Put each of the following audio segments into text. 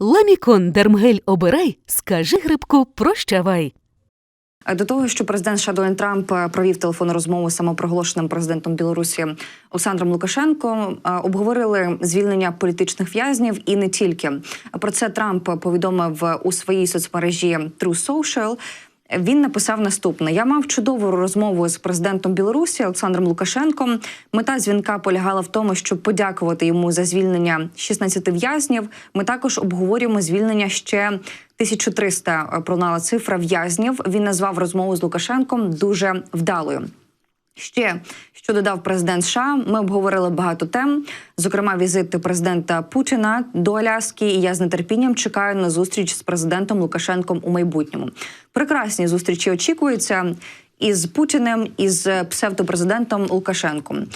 Ламікон Дермгель обирай, скажи грибку прощавай. До того, що президент США Трамп е, провів телефонну розмову з самопроголошеним президентом Білорусі Олександром Лукашенко, е, обговорили звільнення політичних в'язнів і не тільки. Про це Трамп повідомив у своїй соцмережі True Social. Він написав наступне: Я мав чудову розмову з президентом Білорусі Олександром Лукашенком. Мета дзвінка полягала в тому, щоб подякувати йому за звільнення 16 в'язнів. Ми також обговорюємо звільнення ще 1300 пролунала цифра в'язнів. Він назвав розмову з Лукашенком дуже вдалою. Ще що додав президент США, ми обговорили багато тем, зокрема візит президента Путіна до Аляски. І я з нетерпінням чекаю на зустріч з президентом Лукашенком у майбутньому. Прекрасні зустрічі очікуються із Путіним і з псевдопрезидентом Лукашенком.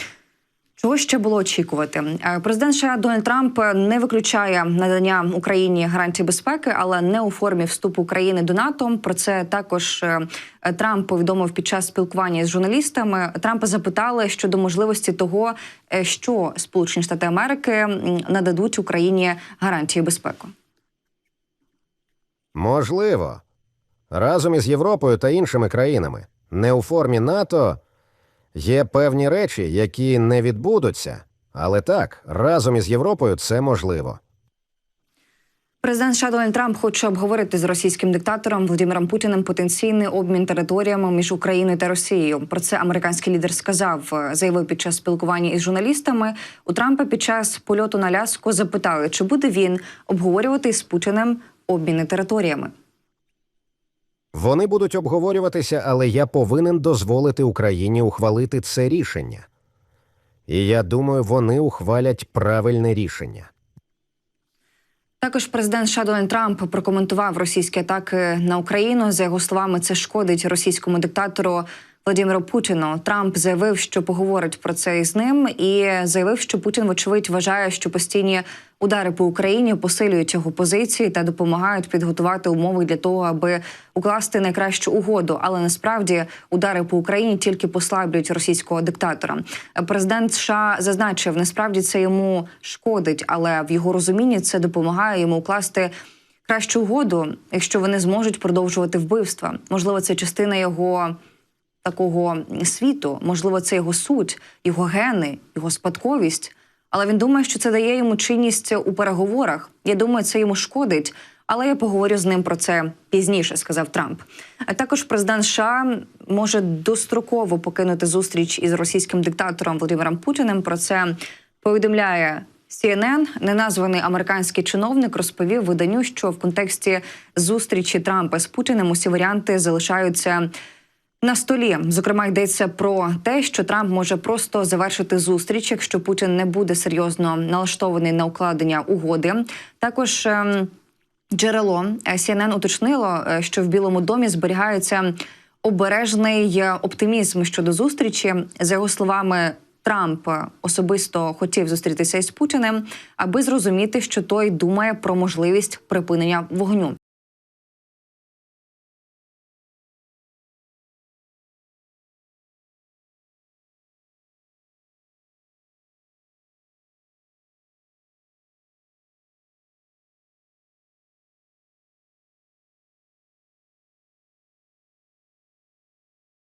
Чого ще було очікувати? Е, Президент США Дональд Трамп не виключає надання Україні гарантій безпеки, але не у формі вступу України до НАТО. Про це також е, Трамп повідомив під час спілкування з журналістами. Трампа запитали щодо можливості того, е, що Сполучені Штати Америки нададуть Україні гарантії безпеки. Можливо. Разом із Європою та іншими країнами, не у формі НАТО, є певні речі, які не відбудуться. Але так, разом із Європою це можливо. Президент США Дональд Трамп хоче обговорити з російським диктатором Володимиром Путіним потенційний обмін територіями між Україною та Росією. Про це американський лідер сказав, заявив під час спілкування із журналістами. У Трампа під час польоту на Ляску запитали, чи буде він обговорювати з Путіним обміни територіями. Вони будуть обговорюватися, але я повинен дозволити Україні ухвалити це рішення. І я думаю, вони ухвалять правильне рішення. Також президент США Трамп прокоментував російські атаки на Україну. За його словами, це шкодить російському диктатору Владимиру Путіну. Трамп заявив, що поговорить про це із ним, і заявив, що Путін, вочевидь, вважає, що постійні удари по Україні посилюють його позиції та допомагають підготувати умови для того, аби укласти найкращу угоду. Але насправді удари по Україні тільки послаблюють російського диктатора. Президент США зазначив, насправді це йому шкодить, але в його розумінні це допомагає йому укласти кращу угоду, якщо вони зможуть продовжувати вбивства. Можливо, це частина його такого світу, можливо, це його суть, його гени, його спадковість. Але він думає, що це дає йому чинність у переговорах. Я думаю, це йому шкодить. Але я поговорю з ним про це пізніше, сказав Трамп. А також президент США може достроково покинути зустріч із російським диктатором Володимиром Путіним. Про це повідомляє CNN. Неназваний американський чиновник розповів виданню, що в контексті зустрічі Трампа з Путіним усі варіанти залишаються на столі. Зокрема, йдеться про те, що Трамп може просто завершити зустріч, якщо Путін не буде серйозно налаштований на укладення угоди. Також ем, джерело е, CNN уточнило, е, що в Білому домі зберігається обережний е, оптимізм щодо зустрічі. За його словами, Трамп особисто хотів зустрітися із Путіним, аби зрозуміти, що той думає про можливість припинення вогню.